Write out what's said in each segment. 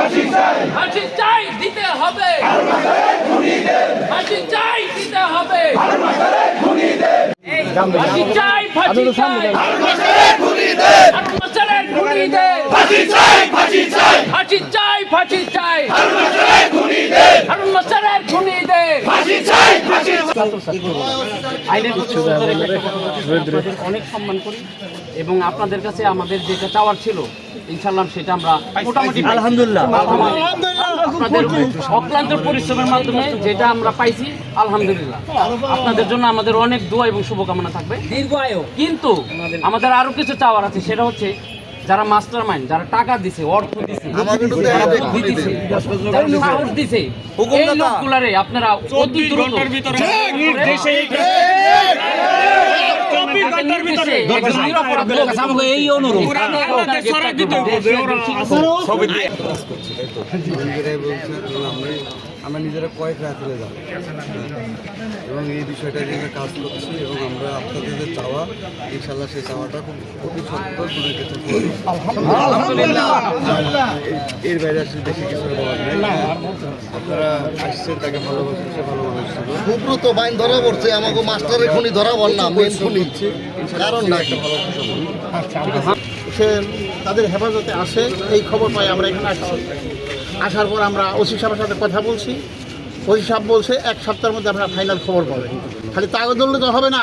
হাসি চাই। হাসি চাই দিতে হবে। হাসি চাই দিতে হবে। চাই চাই। চাই অনেক সম্মান করি। এবং আপনাদের কাছে আমাদের যেটা চাওয়ার ছিল ইনশাল্লাহ সেটা আমরা মোটামুটি আলহামদুলিল্লাহ। আপনাদের অক্লান্ত পরিশ্রমের মাধ্যমে যেটা আমরা পাইছি আলহামদুলিল্লাহ। আপনাদের জন্য আমাদের অনেক দোয়া এবং শুভকামনা থাকবে। কিন্তু আমাদের আরও কিছু চাওয়ার আছে সেটা হচ্ছে যারা মাস্টার মাইন্ড যারা টাকা দিছে অর্থ দিছে যারা দিছে যারা সাহস দিছে এই লোকগুলারে আপনারা অতি দ্রুত এই অনুরোধ। আমরা আমরা নিজেরা কয়েক রাত তুলে যাব। এবং এই বিষয়টা নিয়ে আমরা কাজ করছি এবং আমরা আপনাদের যে চাওয়া ইনশাল্লাহ সেই চাওয়াটা খুব অতি সত্তর দূরের কাছে এর বাইরে আসলে বেশি কিছু বলার নেই। আপনারা আসছেন তাকে ভালোবাসেন সে ভালো মানুষ ছিল বাইন ধরা পড়ছে আমাকে মাস্টারের খুনি ধরা বল না মেন খুনি। কারণ ভালো খবর। সে তাদের হেফাজতে আসে এই খবর পাই আমরা এখানে আসছি আসার পর আমরা ওসি সাহেবের সাথে কথা বলছি। ওসি সাহেব বলছে এক সপ্তাহের মধ্যে আপনারা ফাইনাল খবর পাবেন। খালি তাকে ধরলে তো হবে না।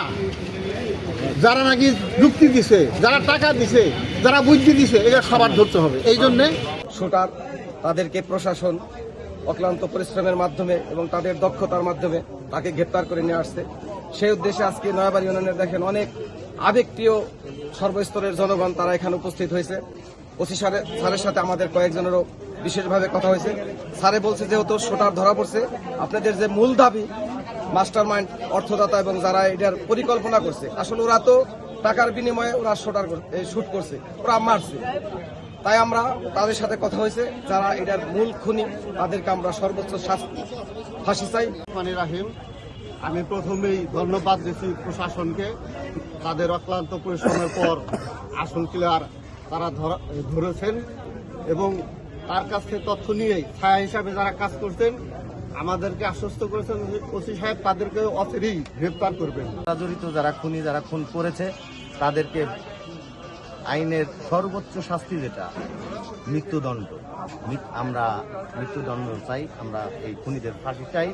যারা নাকি যুক্তি দিছে যারা টাকা দিছে যারা বুদ্ধি দিছে এটা সবার ধরতে হবে। এই জন্যে শুটার তাদেরকে প্রশাসন অক্লান্ত পরিশ্রমের মাধ্যমে এবং তাদের দক্ষতার মাধ্যমে তাকে গ্রেপ্তার করে নিয়ে আসছে। সেই উদ্দেশ্যে আজকে নয়াবাড়ি ইউনিয়নের দেখেন অনেক আবেগপ্রিয় সর্বস্তরের জনগণ তারা এখানে উপস্থিত হয়েছে। ওসি স্যারের সাথে আমাদের কয়েকজনেরও বিশেষভাবে কথা হয়েছে। স্যারে বলছে যেহেতু শুটার ধরা পড়ছে, আপনাদের যে মূল দাবি মাস্টার মাইন্ড অর্থদাতা এবং যারা এটার পরিকল্পনা করছে, আসলে ওরা তো টাকার বিনিময়ে ওরা শুটার শুট করছে, ওরা মারছে। তাই আমরা তাদের সাথে কথা হয়েছে, যারা এটার মূল খুনি, তাদেরকে আমরা সর্বোচ্চ শাস্তি ফাঁসি চাই। রাহিম। আমি প্রথমেই ধন্যবাদ দিচ্ছি প্রশাসনকে। তাদের অক্লান্ত পরিশ্রমের পর আসল ক্লিয়ার তারা ধরা- ধরেছেন এবং তার কাছ থেকে তথ্য নিয়েই ছায়া হিসাবে যারা কাজ করছেন, আমাদেরকে আশ্বস্ত করেছেন ওসি সাহেব তাদেরকে অচিরেই গ্রেপ্তার করবেন। জড়িত, যারা খুনি, যারা খুন করেছে, তাদেরকে আইনের সর্বোচ্চ শাস্তি যেটা, মৃত্যুদণ্ড। আমরা মৃত্যুদণ্ড চাই, আমরা এই খুনিদের ফাঁসি চাই।